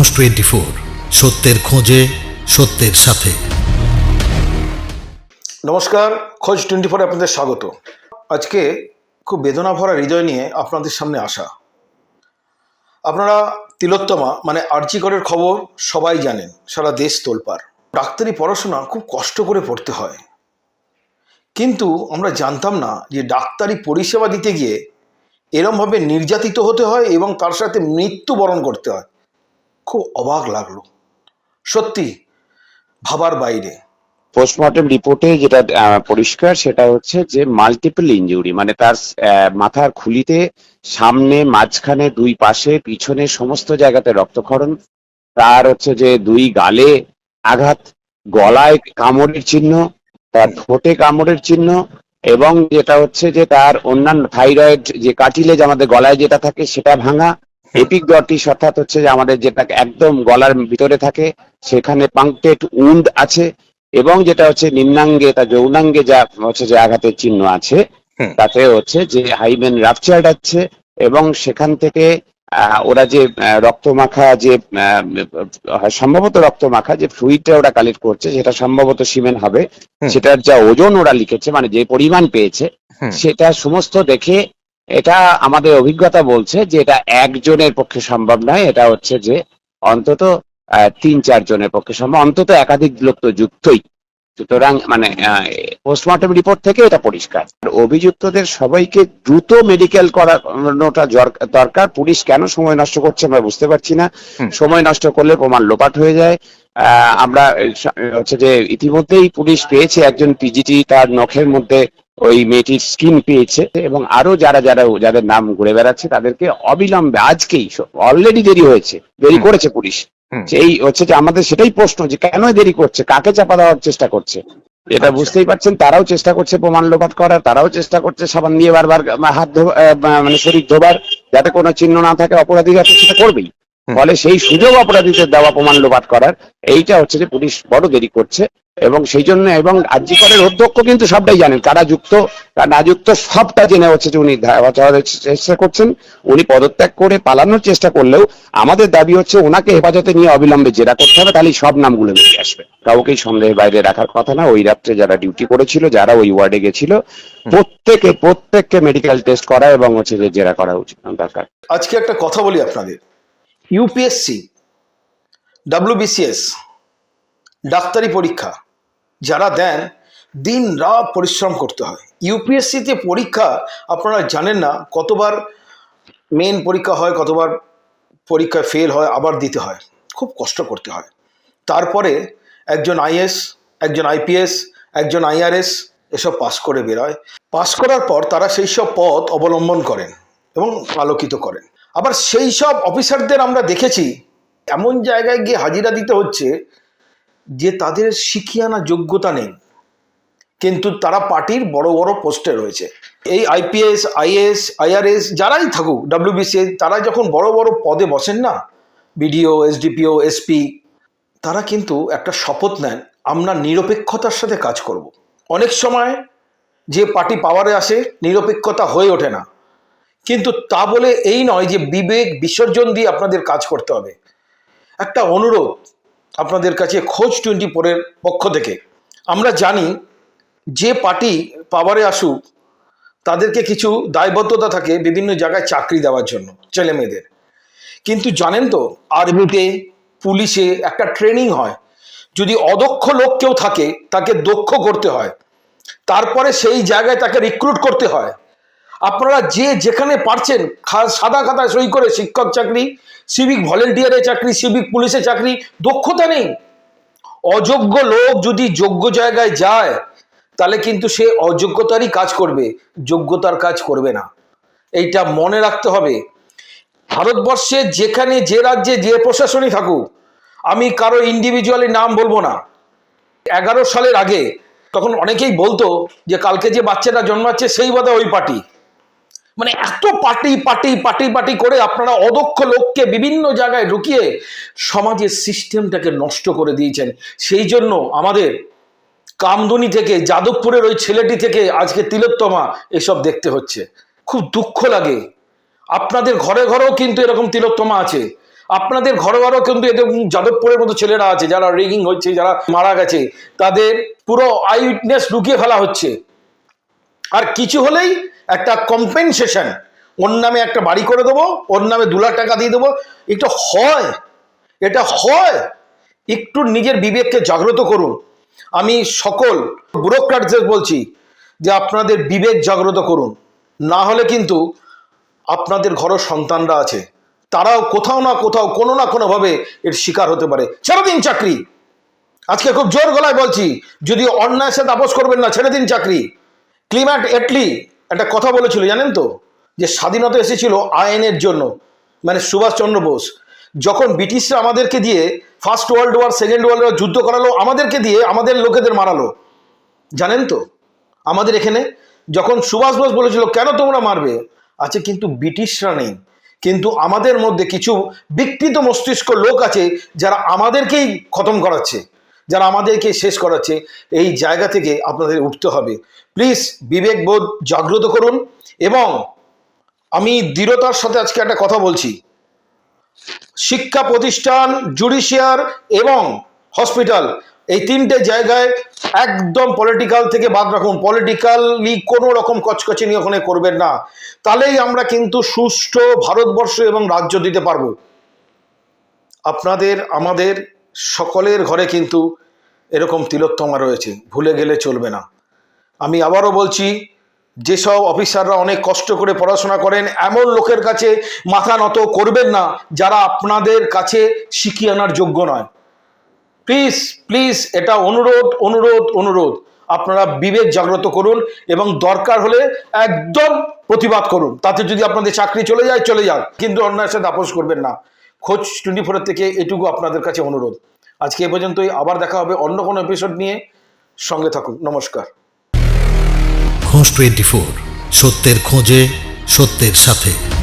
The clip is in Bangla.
খোঁজ টোয়েন্টি ফোর সত্যের খোঁজে, সত্যের সাথে। নমস্কার, খোঁজ টোয়েন্টি ফোরে আপনাদের স্বাগত। আজকে খুব বেদনা ভরা হৃদয় নিয়ে আপনাদের সামনে আসা। আপনারা তিলোত্তমা মানে আর্চিকরের খবর সবাই জানেন, সারা দেশ তোলপার ডাক্তারি পড়াশোনা খুব কষ্ট করে পড়তে হয়। কিন্তু আমরা জানতাম না যে ডাক্তারি পরিষেবা দিতে গিয়ে এরমভাবে নির্যাতিত হতে হয় এবং তার সাথে মৃত্যুবরণ করতে হয়। খুব অবাক লাগল। সত্যি, ভাবার বাইরে। পোস্টমর্টম রিপোর্টে যেটা পরিষ্কার সেটা হচ্ছে যে মাল্টিপল ইনজুরি মানে তার মাথার খুলিতে সামনে মাঝখানে দুই পাশে পিছনে সমস্ত জায়গাতে রক্তক্ষরণ, তার হচ্ছে যে দুই গালে আঘাত, গলায় কামড়ের চিহ্ন, তার ঠোঁটে কামড়ের চিহ্ন এবং যেটা হচ্ছে যে তার অন্যান্য থাইরয়েড যে কাটিলেজ আমাদের গলায় যেটা থাকে সেটা ভাঙা এপিগডটিস অর্থাৎ হচ্ছে যে আমাদের যেটা একদম গলার ভিতরে থাকে সেখানে পাংক্টেড উন্ড আছে এবং যেটা হচ্ছে নিম্নাঙ্গে তা যৌনাঙ্গে যা হচ্ছে যে আঘাতের চিহ্ন আছে তাতে হচ্ছে যে হাইমেন রাপচার্ড আছে এবং সেখান থেকে আহ, ওরা যে রক্তমাখা যে সম্ভবত রক্তমাখা যে ফ্লুইডটা ওরা কালেক্ট করছে সেটা সম্ভবত সিমেন হবে। সেটার যা ওজন ওরা লিখেছে মানে যে পরিমাণ পেয়েছে সেটা সমস্ত দেখে এটা আমাদের অভিজ্ঞতা বলছে যে এটা একজনের পক্ষে সম্ভব নয় এটা হচ্ছে যে অন্তত তিন চার জনের পক্ষে সম্ভব অন্তত একাধিক লোক তো যুক্তই। সুতরাং মানে পোস্টমর্টম রিপোর্ট থেকে এটা পরিষ্কার। অভিযুক্তদের সবাইকে দ্রুত মেডিকেল করানোটা দরকার। পুলিশ কেন সময় নষ্ট করছে আমরা বুঝতে পারছি না। সময় নষ্ট করলে প্রমাণ লোপাট হয়ে যায়। আহ, আমরা হচ্ছে যে ইতিমধ্যেই পুলিশ পেয়েছে একজন পিজিটি তার নখের মধ্যে ওই মেয়েটির স্কিন পেয়েছে এবং আরও যারা যারা যাদের নাম ঘুরে বেড়াচ্ছে তাদেরকে অবিলম্বে আজকেই অলরেডি দেরি হয়েছে দেরি করেছে পুলিশ এই হচ্ছে যে আমাদের সেটাই প্রশ্ন যে কেন দেরি করছে কাকে চাপা দেওয়ার চেষ্টা করছে এটা আচ্ছা। বুঝতেই পারছেন তারাও চেষ্টা করছে প্রমাণ লোপাট করার তারাও চেষ্টা করছে সাবান দিয়ে বারবার হাত ধো- মানে শরীর ধোবার যাতে কোনো চিহ্ন না থাকে অপরাধীরা তো সেটা করবেই। ফলে সেই সুযোগ অপরাধীদের দেওয়া প্রমাণ লোপাট করার এইটা হচ্ছে যে পুলিশ বড় দেরি করছে এবং সেই জন্য এবং আর্যিকরের অধ্যক্ষ কিন্তু সবটাই জানেন কারা যুক্ত কারা না যুক্ত সবটা জেনে হচ্ছে যে উনি চেষ্টা করছেন উনি পদত্যাগ করে পালানোর চেষ্টা করলেও আমাদের দাবি হচ্ছে ওনাকে হেফাজতে নিয়ে অবিলম্বে জেরা করতে হবে তাহলে সব নামগুলো বেরিয়ে আসবে। কাউকেই সন্দেহের বাইরে রাখার কথা না ওই রাত্রে যারা ডিউটি করেছিল যারা ওই ওয়ার্ডে গেছিল প্রত্যেকে প্রত্যেককে মেডিকেল টেস্ট করা এবং হচ্ছে যে জেরা করা উচিত দরকার। আজকে একটা কথা বলি আপনাদের। ইউপিএসসি ডাব্লিউবিসিএস ডাক্তারি পরীক্ষা, যারা দেন, দিন রাত পরিশ্রম করতে হয়। ইউপিএসসিতে পরীক্ষা, আপনারা জানেন না, কতবার মেন পরীক্ষা হয়, কতবার পরীক্ষায় ফেল হয়, আবার দিতে হয়। খুব কষ্ট করতে হয়। তারপরে একজন আইএস একজন আইপিএস একজন আইআরএস এসব পাস করে বেরোয়। পাস করার পর তারা সেই সব পথ অবলম্বন করেন এবং আলোকিত করেন। আবার সেই সব অফিসারদের আমরা দেখেছি, এমন জায়গায় গিয়ে হাজিরা দিতে হচ্ছে যে তাদের শিখিয়ানা যোগ্যতা নেই। কিন্তু তারা পার্টির বড় বড় পোস্টে রয়েছে। এই আইপিএস আইএস আইআরএস যারাই থাকুক ডাব্লিউবিসিএস তারা যখন বড় বড় পদে বসেন না, বিডিও এসডিপিও এসপি তারা কিন্তু একটা শপথ নেন, আমরা নিরপেক্ষতার সাথে কাজ করব। অনেক সময় যে পার্টি পাওয়ারে আসে, নিরপেক্ষতা হয়ে ওঠে না। কিন্তু তা বলে এই নয় যে বিবেক, বিসর্জন দিয়ে আপনাদের কাজ করতে হবে। একটা অনুরোধ আপনাদের কাছে খোঁজ টোয়েন্টি ফোরের পক্ষ থেকে। আমরা জানি যে পার্টি পাওয়ারে আসুক, তাদেরকে কিছু দায়বদ্ধতা থাকে বিভিন্ন জায়গায় চাকরি দেওয়ার জন্য ছেলে মেয়েদের। কিন্তু জানেন তো, আর্মিতে, পুলিশে একটা ট্রেনিং হয়। যদি অদক্ষ লোক কেউ থাকে, তাকে দক্ষ করতে হয়। তারপরে সেই জায়গায় তাকে রিক্রুট করতে হয়। আপনারা যে যেখানে পারছেন সাদা খাতায় সই করে শিক্ষক চাকরি সিভিক ভলেন্টিয়ারের চাকরি সিভিক পুলিশের চাকরি, দক্ষতা নেই। অযোগ্য লোক যদি যোগ্য জায়গায় যায়, তাহলে কিন্তু সে অযোগ্যতারই কাজ করবে, যোগ্যতার কাজ করবে না। এইটা মনে রাখতে হবে। ভারতবর্ষে যেখানে যে রাজ্যে যে প্রশাসনই থাকুক, আমি কারও ইন্ডিভিজুয়ালি নাম বলব না। এগারো সালের আগে তখন অনেকেই বলতো যে, কালকে যে বাচ্চাটা জন্মাচ্ছে, সেই বোধহয় ওই পার্টি। মানে এত পার্টি পার্টি পার্টি পার্টি করে আপনারা অদক্ষ লোককে বিভিন্ন জায়গায় ঢুকিয়ে সমাজের সিস্টেমটাকে নষ্ট করে দিয়েছেন। সেই জন্য আমাদের কামদুনি থেকে, যাদবপুরের ওই ছেলেটি থেকে আজকে তিলোত্তমা এসব দেখতে হচ্ছে। খুব দুঃখ লাগে। আপনাদের ঘরে ঘরেও কিন্তু এরকম তিলোত্তমা আছে। আপনাদের ঘরে ঘরেও কিন্তু এরকম যাদবপুরের মতো ছেলেরা আছে, যারা রেগিং হচ্ছে, যারা মারা গেছে, তাদের পুরো আই উইটনেস লুকিয়ে ফেলা হচ্ছে। আর কিছু হলেই একটা কম্পেনসেশন ওর নামে একটা বাড়ি করে দেবো, ওর নামে দু লাখ টাকা দিয়ে দেবো। এটা হয় এটা হয়। একটু নিজের বিবেককে জাগ্রত করুন। আমি সকল ব্যুরোক্রাটদের বলছি যে আপনাদের বিবেক জাগ্রত করুন। না হলে কিন্তু আপনাদের ঘরও সন্তানরা আছে। তারাও কোথাও না কোথাও, কোনো না কোনোভাবে এর শিকার হতে পারে। ছেড়ে দিন চাকরি। আজকে খুব জোর গলায় বলছি যদি অন্যায়ের সাথে আপোষ করবেন না, ছেড়ে দিন চাকরি। ক্লিম্যাট এটলি একটা কথা বলেছিল, জানেন তো? যে স্বাধীনতা এসেছিল আইনের জন্য মানে সুভাষচন্দ্র বোস। যখন ব্রিটিশরা আমাদেরকে দিয়ে first world war, second world war যুদ্ধ করালো, আমাদেরকে দিয়ে আমাদের লোকেদের মারালো। জানেন তো? আমাদের এখানে যখন সুভাষ বোস বলেছিল, কেন তোমরা মারবে? আছে কিন্তু ব্রিটিশরা নেই। কিন্তু আমাদের মধ্যে কিছু বিকৃত মস্তিষ্ক লোক আছে, যারা আমাদেরকেই খতম করাচ্ছে। যারা আমাদেরকে শেষ করাচ্ছে, এই জায়গা থেকে আপনাদের উঠতে হবে। প্লিজ বিবেকবোধ জাগ্রত করুন এবং আমি দৃঢ়তার সাথে আজকে একটা কথা বলছি। শিক্ষা প্রতিষ্ঠান জুডিশিয়ার এবং হসপিটাল এই তিনটে জায়গায় একদম পলিটিক্যাল থেকে বাদ রাখুন। পলিটিক্যালি কোনো রকম কচকচিনি ওখানে করবেন না। তাহলেই আমরা কিন্তু সুষ্ঠু ভারতবর্ষ এবং রাজ্য দিতে পারব। আপনাদের, আমাদের সকলের ঘরে কিন্তু এরকম তিলোত্তমা রয়েছে, ভুলে গেলে চলবে না। আমি আবারও বলছি, যেসব অফিসাররা অনেক কষ্ট করে পড়াশোনা করেন, এমন লোকের কাছে মাথা নত করবেন না, যারা আপনাদের কাছে শিখিয়ে আনার যোগ্য নয়। প্লিজ প্লিজ, এটা অনুরোধ অনুরোধ অনুরোধ। আপনারা বিবেক জাগ্রত করুন এবং দরকার হলে একদম প্রতিবাদ করুন। তাতে যদি আপনাদের চাকরি চলে যায়, চলে যাক। কিন্তু অন্যায়ের সাথে আপোষ করবেন না। খোঁজ টোয়েন্টি ফোরের থেকে এটুকু আপনাদের কাছে অনুরোধ। আজকে এ পর্যন্তই, আবার দেখা হবে অন্য কোনো এপিসোড নিয়ে। সঙ্গে থাকুন, নমস্কার। খোঁজ টোয়েন্টি ফোর সত্যের খোঁজে, সত্যের সাথে।